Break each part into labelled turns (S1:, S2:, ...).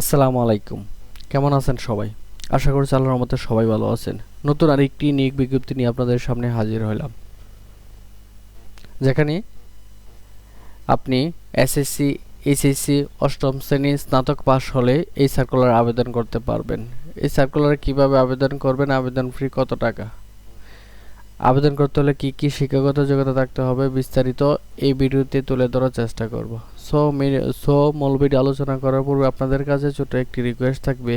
S1: আসসালামু আলাইকুম। কেমন আছেন সবাই? আশা করি আল্লাহর মতো সবাই ভালো আছেন। নতুন আরেকটি নিয়োগ বিজ্ঞপ্তি নিয়ে আপনাদের সামনে হাজির হলাম যেখানে আপনি এসএসসি, এইচএসসি, অষ্টম শ্রেণি স্নাতক পাশ হলে এই সার্কুলার আবেদন করতে পারবেন। এই সার্কুলারে কীভাবে আবেদন করবেন? আবেদন ফি কত টাকা? আবেদন করতে হলে কি কি শিক্ষাগত যোগ্যতা থাকতে হবে বিস্তারিত এই ভিডিওতে তুলে ধরার চেষ্টা করব। সো সো, মূল ভিডিও আলোচনা করার পূর্বে আপনাদের কাছে ছোট একটি রিকোয়েস্ট থাকবে।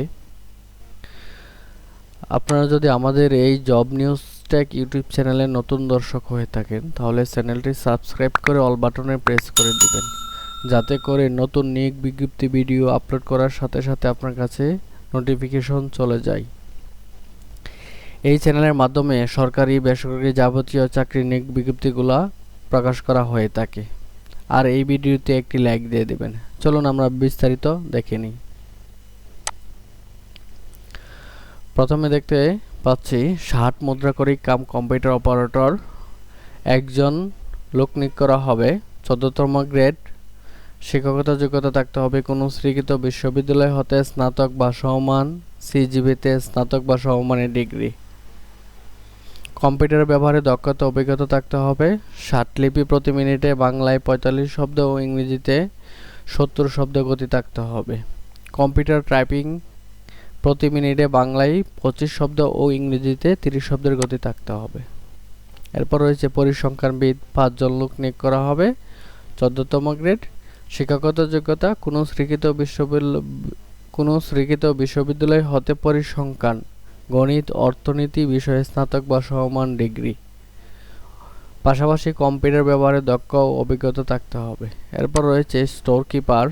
S1: আপনারা যদি আমাদের এই জব নিউজ টেক ইউটিউব চ্যানেলে নতুন দর্শক হয়ে থাকেন, তাহলে চ্যানেলটি সাবস্ক্রাইব করে অল বাটনে প্রেস করে দিবেন। যাতে করে নতুন নিয়োগ বিজ্ঞপ্তি ভিডিও আপলোড করার সাথে সাথে আপনার কাছে নোটিফিকেশন চলে যায়। এই চ্যানেলের মাধ্যমে সরকারি, বেসরকারি যাবতীয় চাকরি নিয়োগ বিজ্ঞপ্তিগুলো প্রকাশ করা হয়ে থাকে। আর এই ভিডিওতে একটি লাইক দিয়ে দেবেন। চলুন আমরা বিস্তারিত দেখে নিই। প্রথমে দেখতে পাচ্ছি, ষাট মুদ্রা করি কাম কম্পিউটার অপারেটর। একজন লোক নিয়োগ করা হবে। চোদ্দতম গ্রেড। শিক্ষকতা যোগ্যতা থাকতে হবে কোনো স্বীকৃত বিশ্ববিদ্যালয় হতে স্নাতক বা সমমান সিজিবিতে স্নাতক বা সমমানের ডিগ্রি। কম্পিউটার ব্যবহারে দক্ষতা, অভিজ্ঞতা থাকতে হবে। ষাট লিপি প্রতি মিনিটে বাংলায় পঁয়তাল্লিশ শব্দ ও ইংরেজিতে সত্তর শব্দ গতি থাকতে হবে। কম্পিউটার টাইপিং প্রতি মিনিটে বাংলায় পঁচিশ শব্দ ও ইংরেজিতে তিরিশ শব্দের গতি থাকতে হবে। এরপর রয়েছে পরিসংখ্যানবিদ পাঁচজন লোক নিয়োগ করা হবে। চোদ্দতম গ্রেড, শিক্ষাগত যোগ্যতা, কোনো স্বীকৃত বিশ্ববিদ্যালয়, কোনো স্বীকৃত বিশ্ববিদ্যালয় হতে পরিসংখ্যান। গণিত, অর্থনীতি, বিষয়ে স্নাতক বা সমমান ডিগ্রি। পাশাপাশি কম্পিউটার ব্যবহারে দক্ষ ও অভিজ্ঞতা থাকতে হবে। এরপর রয়েছে স্টোর কিপার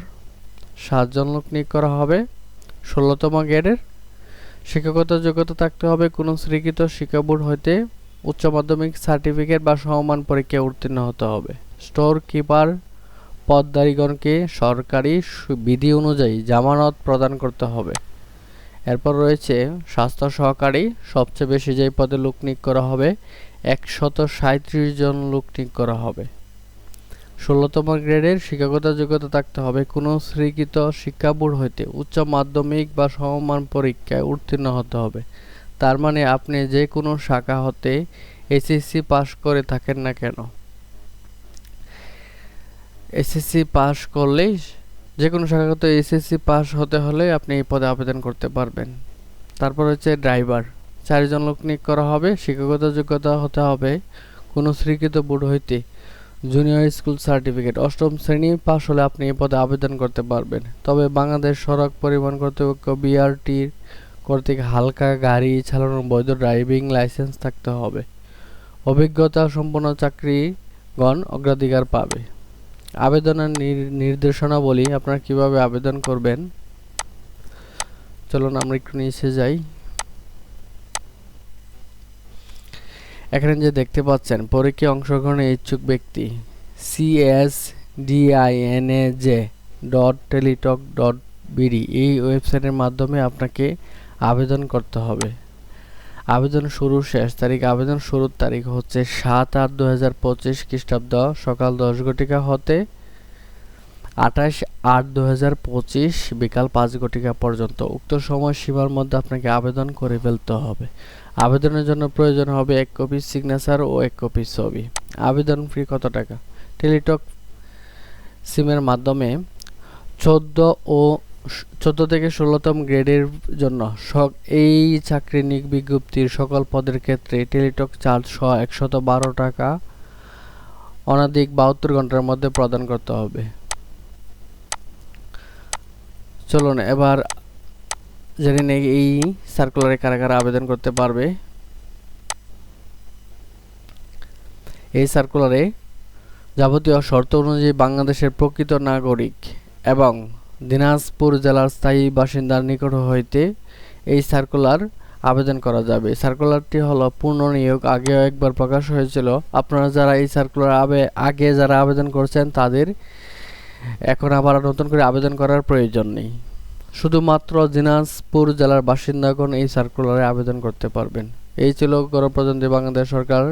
S1: সাতজন লোক নিয়োগ করা হবে। ষোলোতম গ্রেডের শিক্ষাগত যোগ্যতা থাকতে হবে। কোনো স্বীকৃত শিক্ষা বোর্ড হইতে উচ্চ মাধ্যমিক সার্টিফিকেট বা সমমান পরীক্ষায় উত্তীর্ণ হতে হবে। স্টোর কিপার পদধারীগণকে সরকারি বিধি অনুযায়ী জামানত প্রদান করতে হবে। এরপর রয়েছে স্বাস্থ্য সহকারী। সবচেয়ে বেশি যেই পদে লোক নিয়োগ করা হবে, একশত সাঁত্রিশ জন লোক নিয়োগ করা হবে। ষোলোতম গ্রেডের শিক্ষাগত যোগ্যতা থাকতে হবে। কোনো স্বীকৃত শিক্ষা বোর্ড হইতে উচ্চ মাধ্যমিক বা সমমান পরীক্ষায় উত্তীর্ণ হতে হবে। তার মানে আপনি যে কোনো শাখা হতে এসএসসি পাশ করে থাকেন না কেন? এসএসসি পাশ করলেই যে কোনো শাখাগত এসএসসি পাস হতে হলে আপনি এই পদে আবেদন করতে পারবেন। তারপর হচ্ছে ড্রাইভার চারজন লোক নিয়োগ করা হবে, শিক্ষাগত যোগ্যতা হতে হবে কোনো স্বীকৃত বোর্ড হইতে জুনিয়র স্কুল সার্টিফিকেট অষ্টম শ্রেণি পাস হলে আপনি এই পদে আবেদন করতে পারবেন। তবে বাংলাদেশ সড়ক পরিবহন কর্তৃপক্ষ বিআরটির কর্তৃক হালকা গাড়ি চালানোর বৈধ ড্রাইভিং লাইসেন্স থাকতে হবে। অভিজ্ঞতা সম্পন্ন চাকরিগণ অগ্রাধিকার পাবে। আবেদনের নির্দেশনাবলী আপনারা কীভাবে আবেদন করবেন? চলুন আমরা একটু নিচে যাই। এখানে যে দেখতে পাচ্ছেন, পরীক্ষায় অংশগ্রহণে ইচ্ছুক ব্যক্তি CS DINA J dot Teletalk dot BD এই ওয়েবসাইটের মাধ্যমে আপনাকে আবেদন করতে হবে। আবেদন শুরুর শেষ তারিখ, আবেদন শুরুর তারিখ হচ্ছে সাত আট দু হাজার পঁচিশ খ্রিস্টাব্দ, সকাল দশ ঘটিকা হতে আঠাশ আট দু হাজার পঁচিশ বিকাল পাঁচ ঘটিকা পর্যন্ত। উক্ত সময় সীমার মধ্যে আপনাকে আবেদন করে ফেলতে হবে। আবেদনের জন্য প্রয়োজন হবে এক কপি সিগনেচার ও এক কপি ছবি। আবেদন ফি কত টাকা? টেলিটক সিমের মাধ্যমে চোদ্দ ও চোদ্দ থেকে ষোলোতম গ্রেডের জন্য এই চাকরি নিয়োগ বিজ্ঞপ্তির সকল পদের ক্ষেত্রে টেলিটক চার্জ সহ একশত বারো টাকা অনাধিক বাহাত্তর ঘণ্টার মধ্যে প্রদান করতে হবে। চলুন, এবার জেনে নেই এই সার্কুলারে কারা কারা আবেদন করতে পারবে। এই সার্কুলারে যাবতীয় শর্ত অনুযায়ী বাংলাদেশের প্রকৃত নাগরিক এবং দিনাজপুর জেলার স্থায়ী বাসিন্দার নিকট হইতে এই সার্কুলার আবেদন করা যাবে। সার্কুলারটি হলো পূর্ণ নিয়োগ। আগেও একবার প্রকাশ হয়েছিল। আপনারা যারা এই সার্কুলার আবে আগে যারা আবেদন করছেন, তাদের এখন আবার নতুন করে আবেদন করার প্রয়োজন নেই। শুধুমাত্র দিনাজপুর জেলার বাসিন্দাগণ এই সার্কুলারে আবেদন করতে পারবেন। এই ছিল গণপ্রজাতন্ত্রী বাংলাদেশ সরকার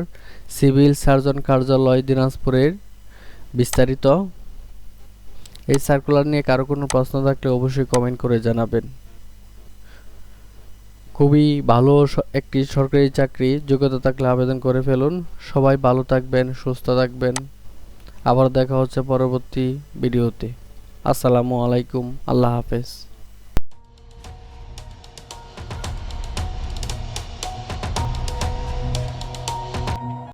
S1: সিভিল সার্জন কার্যালয় দিনাজপুরের বিস্তারিত এই সার্কুলার নিয়ে কারও কোনো প্রশ্ন থাকলে অবশ্যই কমেন্ট করে জানাবেন। খুবই ভালো একটি সরকারি চাকরি, যোগ্যতা থাকলে আবেদন করে ফেলুন। সবাই ভালো থাকবেন, সুস্থ থাকবেন। আবার দেখা হচ্ছে পরবর্তী ভিডিওতে। আসসালামু আলাইকুম, আল্লাহ হাফেজ।